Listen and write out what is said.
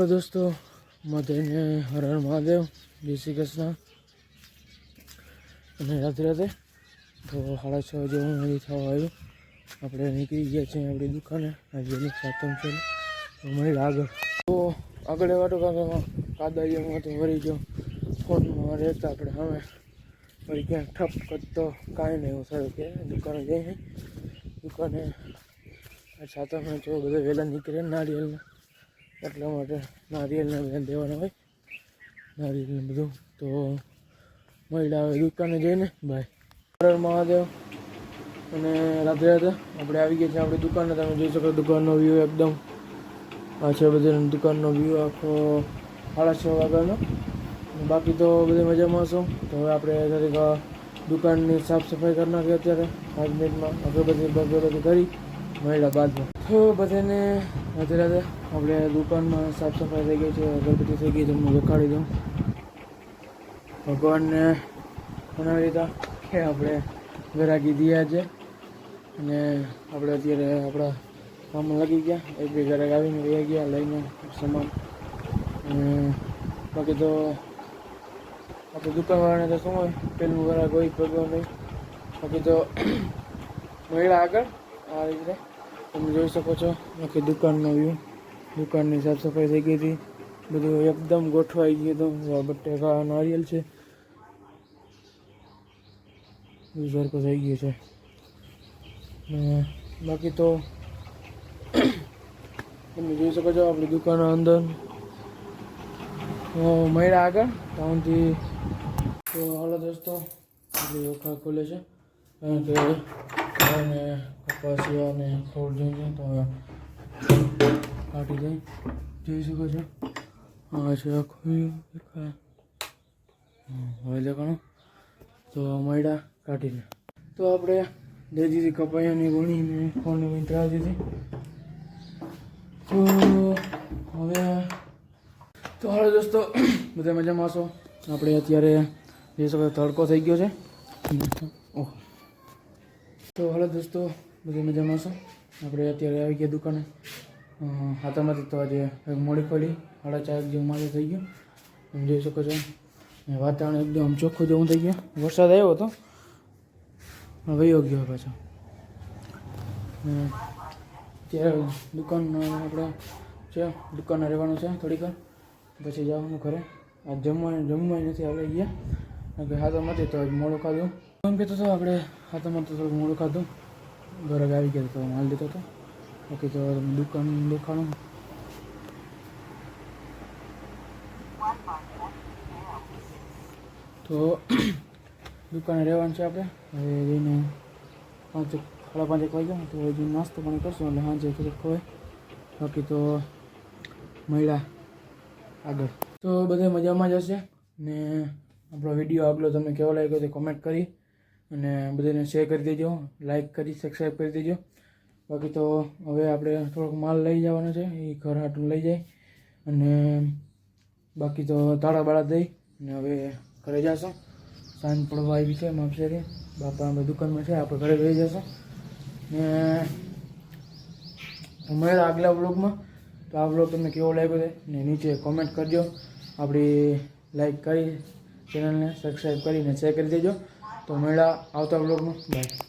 તો દોસ્તો મધ્યને હર હર મહાદેવ, જય શ્રી કૃષ્ણ. અને રાત્રે રાતે તો સાડા છ જેવું અહીં થવા આવ્યું. આપણે નીકળી ગયા છીએ આપણી દુકાને. આજે સાતમ છે. તો મળી આગળ. તો આગળ વાટો કાંક કાદાઈઓમાં તો વળી ગયો. ફોનમાં રહેતા આપણે હવે. વળી ક્યાંક ઠપ કરતો કાંઈ નહીં. એવું સારું કે દુકાને જઈને દુકાને સાતમ જો બધા વહેલા નીકળે નારિયેલના એટલા માટે નારિયેલને બધા દેવાના હોય. નારિયેલને બધું. તો મહિલા આવે દુકાને જઈને. ભાઈ હર મહાદેવ. અને રાધે રાધે. આપણે આવી ગયા છીએ આપણી દુકાને. તમે જોઈ શકો દુકાનનો વ્યૂ એકદમ. આ છે બધી દુકાનનો વ્યૂ આખો સાડા છ વાગ્યાનો. બાકી તો બધી મજામાં હશો. તો હવે આપણે દરેક દુકાનની સાફ સફાઈ કરી નાખીએ અત્યારે. પાંચ મિનિટમાં અગરબત્તી બગરબત્તી કરી મહિલા બાદમાં બધાને રાધે રાધે. આપણે દુકાનમાં સાફ સફાઈ થઈ ગઈ છે. અગરબત્તી થઈ ગઈ તમને દેખાડી દઉં. ભગવાનને બનાવી દીધા કે આપણે વેરાગી દીયા છે. અને આપણે અત્યારે આપણા કામ લાગી ગયા. એક બે ઘરે આવીને રહી ગયા, લઈને સામાન. અને બાકી તો આપણે દુકાનવાળાને તો શું હોય? પેલું ઘરાક હોય ભગવાન નહીં. બાકી તો મહિલા આગળ, આ રીતે. તમે જોઈ શકો છો બાકી દુકાનનો વ્યૂ દુકાનની સાફ સફાઈ થઈ ગઈ હતી. બધું એકદમ ગોઠવાઈ ગયું હતું. બટેકા નારિયેલ છે. સરખું થઈ ગયું છે. બાકી તો તમે જોઈ શકો છો આપણી દુકાનના અંદર. મહિલા આગળ. ટાઉનથી તો હાલો દોસ્તો, આપણી ઓખા ખુલે છે. કે અને કપાસિયા અને ફોડ જોઈએ તો કાઢી જાય જોઈ શકો છો આ છે હવે દેખાણો તો મયડા કાઢીને તો આપણે દઈ દીધી કપાયાની ગુણીને ફોનની ગુણી ત્રાવી દીધી તો હવે તો હાલો દોસ્તો, બધા મજામાં આવશો આપણે અત્યારે જોઈ શકો તડકો થઈ ગયો છે. ઓહ. તો હાલો દોસ્તો, બધું મજામાં છો? આપણે અત્યારે આવી ગયા દુકાને. હાથામાંથી તો આજે મોડી પડી સાડા ચાર જેવું માથે થઈ ગયું. તમે જોઈ શકો છો. વાતાવરણ એકદમ ચોખ્ખું જેવું થઈ ગયું. વરસાદ આવ્યો હતો. વયો ગયો પાછો. ત્યારે દુકાન આપણે છે દુકાને રહેવાનું છે થોડીક પછી જવાનું ઘરે. આ જમવાનું જમવા નથી આપણે ગયા. કારણ કે હાથામાંથી તો મોડું ખાધું. એમ કહેતો હતો આપણે હાથામાં તો થોડુંક મોડું ખાધું. ઘરે આવી ગયો તો માલ લીધો હતો બાકી તો દુકાન દેખાણું તો દુકાને રહેવાનું છે આપણે. હવે જઈને પાંચ સાડા પાંચેક વાગ્યા તો હજી નાસ્તો પણ કરશું એટલે સાંજે થોડુંક ખવાય. બાકી તો મહિલા આગળ. તો બધા મજામાં જ હશે ને આપણો વીડિયો આગલો તમને કેવો લાગ્યો તે કોમેન્ટ કરી અને બધાને શેર કરી દેજો લાઇક કરી સબસ્ક્રાઈબ કરી દેજો. બાકી તો હવે આપણે થોડોક માલ લઈ જવાનો છે, એ ઘર હાટું લઈ જાય. અને બાકી તો તાળા બાળા દઈ અને હવે ઘરે જશું. સાંજ પડવા આવી છે માપસેરી બાપા અમે દુકાનમાં છે, આપણે ઘરે લઈ જશું. ને મળ્યા આગલા બ્લોગમાં તો આ બ્લોગ તમને કેવો લાગ્યો છે, ને નીચે કોમેન્ટ કરજો. આપણી લાઈક કરી ચેનલને સબસ્ક્રાઈબ કરીને શેર કરી દેજો. તો મળ્યા આવતા બ્લોગમાં બાય